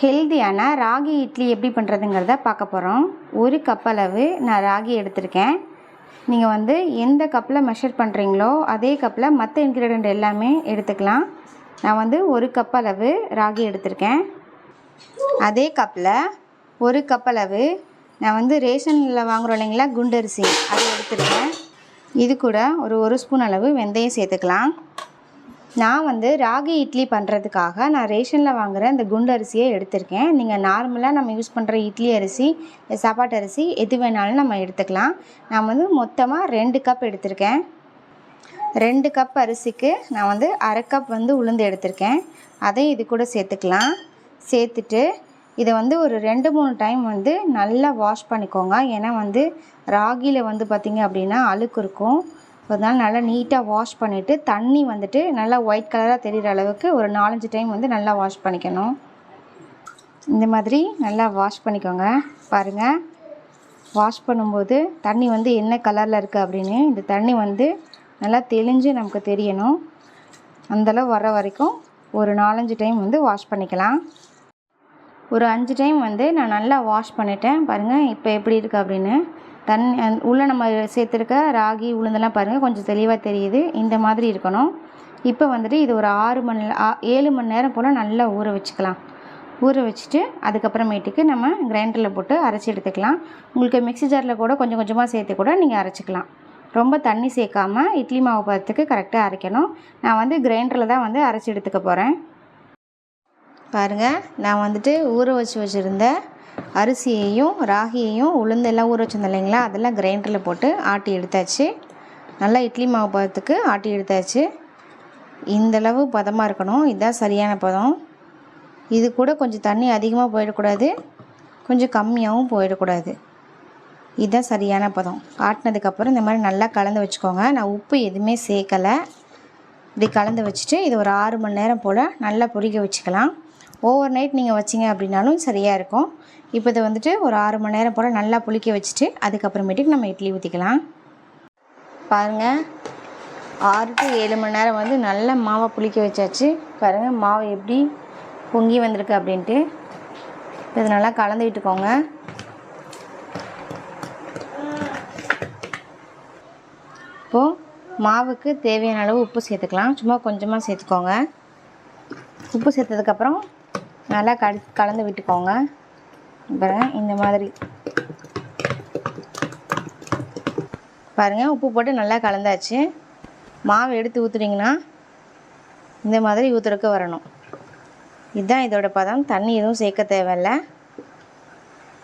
ஹெல்தியான ராகி இட்லி எப்படி பண்ணுறதுங்கிறத பார்க்க போகிறோம் ஒரு கப் அளவு நான் ராகி எடுத்திருக்கேன். நீங்கள் வந்து எந்த கப்பில் மெஷர் பண்ணுறீங்களோ அதே கப்பில் மற்ற இன்க்ரீடியண்ட் எல்லாமே எடுத்துக்கலாம். நான் வந்து ஒரு கப் அளவு ராகி எடுத்திருக்கேன். அதே கப்பில் ஒரு கப் அளவு நான் வந்து ரேஷனில் வாங்குறோம் இல்லைங்களா குண்டரிசி அதை எடுத்துருக்கேன். இது கூட ஒரு ஒரு ஸ்பூன் அளவு வெந்தயம் சேர்த்துக்கலாம். நான் வந்து ராகி இட்லி பண்ணுறதுக்காக நான் ரேஷனில் வாங்குகிற இந்த குண்டு அரிசியை எடுத்திருக்கேன். நீங்கள் நார்மலாக நம்ம யூஸ் பண்ணுற இட்லி அரிசி சாப்பாட்டு அரிசி எது வேணாலும் நம்ம எடுத்துக்கலாம். நான் வந்து மொத்தமாக ரெண்டு கப் எடுத்திருக்கேன். ரெண்டு கப் அரிசிக்கு நான் வந்து அரை கப் வந்து உளுந்து எடுத்திருக்கேன். அதையும் இது கூட சேர்த்துக்கலாம். சேர்த்துட்டு இதை வந்து ஒரு ரெண்டு மூணு டைம் வந்து நல்லா வாஷ் பண்ணிக்கோங்க. ஏன்னா வந்து ராகியில் வந்து பார்த்திங்க அப்படின்னா அழுக்கு இருக்கும். அதனால் நல்லா நீட்டாக வாஷ் பண்ணிவிட்டு தண்ணி வந்துட்டு நல்லா ஒயிட் கலராக தெரிகிற அளவுக்கு ஒரு நாலஞ்சு டைம் வந்து நல்லா வாஷ் பண்ணிக்கணும். இந்த மாதிரி நல்லா வாஷ் பண்ணிக்கோங்க. பாருங்கள் வாஷ் பண்ணும்போது தண்ணி வந்து என்ன கலரில் இருக்குது அப்படின்னு இந்த தண்ணி வந்து நல்லா தெளிஞ்சு நமக்கு தெரியணும். அந்தளவு வர வரைக்கும் ஒரு நாலஞ்சு டைம் வந்து வாஷ் பண்ணிக்கலாம். ஒரு அஞ்சு டைம் வந்து நான் நல்லா வாஷ் பண்ணிட்டேன். பாருங்கள் இப்போ எப்படி இருக்குது அப்படின்னு. தண்ணி உள்ளே நம்ம சேர்த்துருக்க ராகி உளுந்தெல்லாம் பாருங்கள் கொஞ்சம் தெளிவாக தெரியுது. இந்த மாதிரி இருக்கணும். இப்போ வந்துட்டு இது ஒரு ஆறு மணி ஏழு மணி நேரம் போல் நல்லா ஊற வச்சுக்கலாம். ஊற வச்சுட்டு அதுக்கப்புறமேட்டுக்கு நம்ம கிரைண்டரில் போட்டு அரைச்சி எடுத்துக்கலாம். உங்களுக்கு மிக்சி ஜாரில் கூட கொஞ்சம் கொஞ்சமாக சேர்த்து கூட நீங்கள் அரைச்சிக்கலாம். ரொம்ப தண்ணி சேர்க்காமல் இட்லி மாவு பதத்துக்கு கரெக்டாக அரைக்கணும். நான் வந்து கிரைண்டரில் தான் வந்து அரைச்சி எடுத்துக்க போகிறேன் பாருங்கள் நான் வந்துட்டு ஊற வச்சு வச்சுருந்தேன் அரிசியையும் ராகியையும் உளுந்தெல்லாம் ஊற வச்சுருந்தேன் இல்லைங்களா? அதெல்லாம் கிரைண்டரில் போட்டு ஆட்டி எடுத்தாச்சு. நல்லா இட்லி மாவு பதத்துக்கு ஆட்டி எடுத்தாச்சு. இந்தளவு பதமாக இருக்கணும். இதுதான் சரியான பதம். இது கூட கொஞ்சம் தண்ணி அதிகமாக போயிடக்கூடாது. கொஞ்சம் கம்மியாகவும் போயிடக்கூடாது. இதுதான் சரியான பதம். ஆட்டினதுக்கப்புறம் இந்த மாதிரி நல்லா கலந்து வச்சுக்கோங்க. நான் உப்பு எதுவுமே சேர்க்கலை. இப்படி கலந்து வச்சுட்டு இது ஒரு ஆறு மணி நேரம் போல் நல்லா பொரிக்க வச்சுக்கலாம். ஓவர் நைட் நீங்கள் வச்சிங்க அப்படின்னாலும் சரியாக இருக்கும். இப்போ இதை வந்துட்டு ஒரு ஆறு மணி நேரம் போல் நல்லா புளிக்க வச்சுட்டு அதுக்கப்புறமேட்டுக்கு நம்ம இட்லி ஊற்றிக்கலாம் பாருங்கள் ஆறு டு ஏழு மணி நேரம் வந்து நல்லா மாவை புளிக்க வச்சாச்சு. பாருங்கள் மாவு எப்படி பொங்கி வந்திருக்கு அப்படின்ட்டு. இது நல்லா கலந்து விட்டுக்கோங்க. இப்போது மாவுக்கு தேவையான அளவு உப்பு சேர்த்துக்கலாம். சும்மா கொஞ்சமாக சேர்த்துக்கோங்க. உப்பு சேர்த்ததுக்கப்புறம் நல்லா கடி கலந்து விட்டுக்கோங்க. பாருங்கள் இந்த மாதிரி. பாருங்கள் உப்பு போட்டு நல்லா கலந்தாச்சு. மாவு எடுத்து ஊற்றுனீங்கன்னா இந்த மாதிரி ஊற்றுறக்கு வரணும். இதுதான் இதோட பதம். தண்ணி எதுவும் சேர்க்க தேவையில்ல.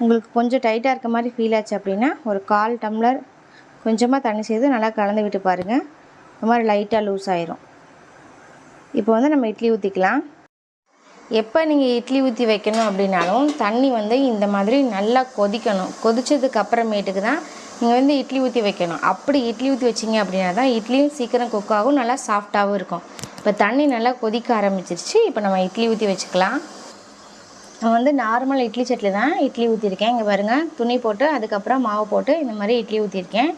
உங்களுக்கு கொஞ்சம் டைட்டாக இருக்க மாதிரி ஃபீல் ஆச்சு அப்படின்னா ஒரு கால் டம்ளர் கொஞ்சமாக தண்ணி சேர்த்து நல்லா கலந்து விட்டு பாருங்கள் இந்த மாதிரி லைட்டாக லூஸ் ஆயிரும். இப்போ வந்து நம்ம இட்லி ஊற்றிக்கலாம் எப்போ நீங்கள் இட்லி ஊற்றி வைக்கணும் அப்படின்னாலும் தண்ணி வந்து இந்த மாதிரி நல்லா கொதிக்கணும். கொதித்ததுக்கு அப்புறமேட்டுக்கு தான் நீங்கள் வந்து இட்லி ஊற்றி வைக்கணும். அப்படி இட்லி ஊற்றி வச்சிங்க அப்படின்னா தான் இட்லியும் சீக்கிரம் குக் ஆகும் நல்லா சாஃப்டாகவும் இருக்கும். இப்போ தண்ணி நல்லா கொதிக்க ஆரம்பிச்சிருச்சு. இப்போ நம்ம இட்லி ஊற்றி வச்சுக்கலாம். நான் வந்து நார்மல் இட்லி சட்டில் தான் இட்லி ஊற்றிருக்கேன் இங்கே பாருங்கள் துணி போட்டு அதுக்கப்புறம் மாவு போட்டு இந்த மாதிரி இட்லி ஊற்றிருக்கேன்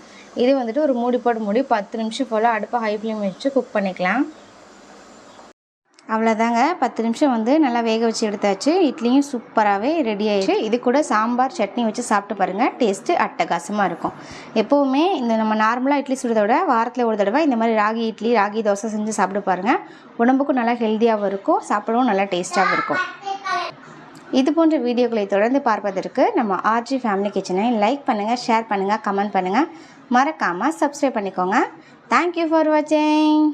இது வந்துட்டு ஒரு மூடி போட்டு மூடி பத்து நிமிஷம் போல் அடுப்பை ஹை ஃப்ளேம் வச்சு குக் பண்ணிக்கலாம். அவ்வளோதாங்க பத்து நிமிஷம் வந்து நல்லா வேக வச்சு எடுத்தாச்சு. இட்லியும் சூப்பராகவே ரெடி ஆயிடுச்சு. இது கூட சாம்பார் சட்னி வச்சு சாப்பிட்டு பாருங்கள் டேஸ்ட்டு அட்டகாசமாக இருக்கும். எப்போவுமே இந்த நம்ம நார்மலாக இட்லி சுடுறத விட வாரத்தில் ஒரு தடவை இந்த மாதிரி ராகி இட்லி ராகி தோசை செஞ்சு சாப்பிட்டு பாருங்கள் உடம்புக்கும் நல்லா ஹெல்த்தியாகவும் இருக்கும். சாப்பிடவும் நல்லா டேஸ்ட்டாகவும் இருக்கும். இது போன்ற வீடியோக்களை தொடர்ந்து பார்ப்பதற்கு நம்ம ஆர்ஜி ஃபேமிலி கிச்சனை லைக் பண்ணுங்கள் ஷேர் பண்ணுங்கள் கமெண்ட் பண்ணுங்கள் மறக்காமல் சப்ஸ்கிரைப் பண்ணிக்கோங்க. தேங்க்யூ ஃபார் வாட்சிங்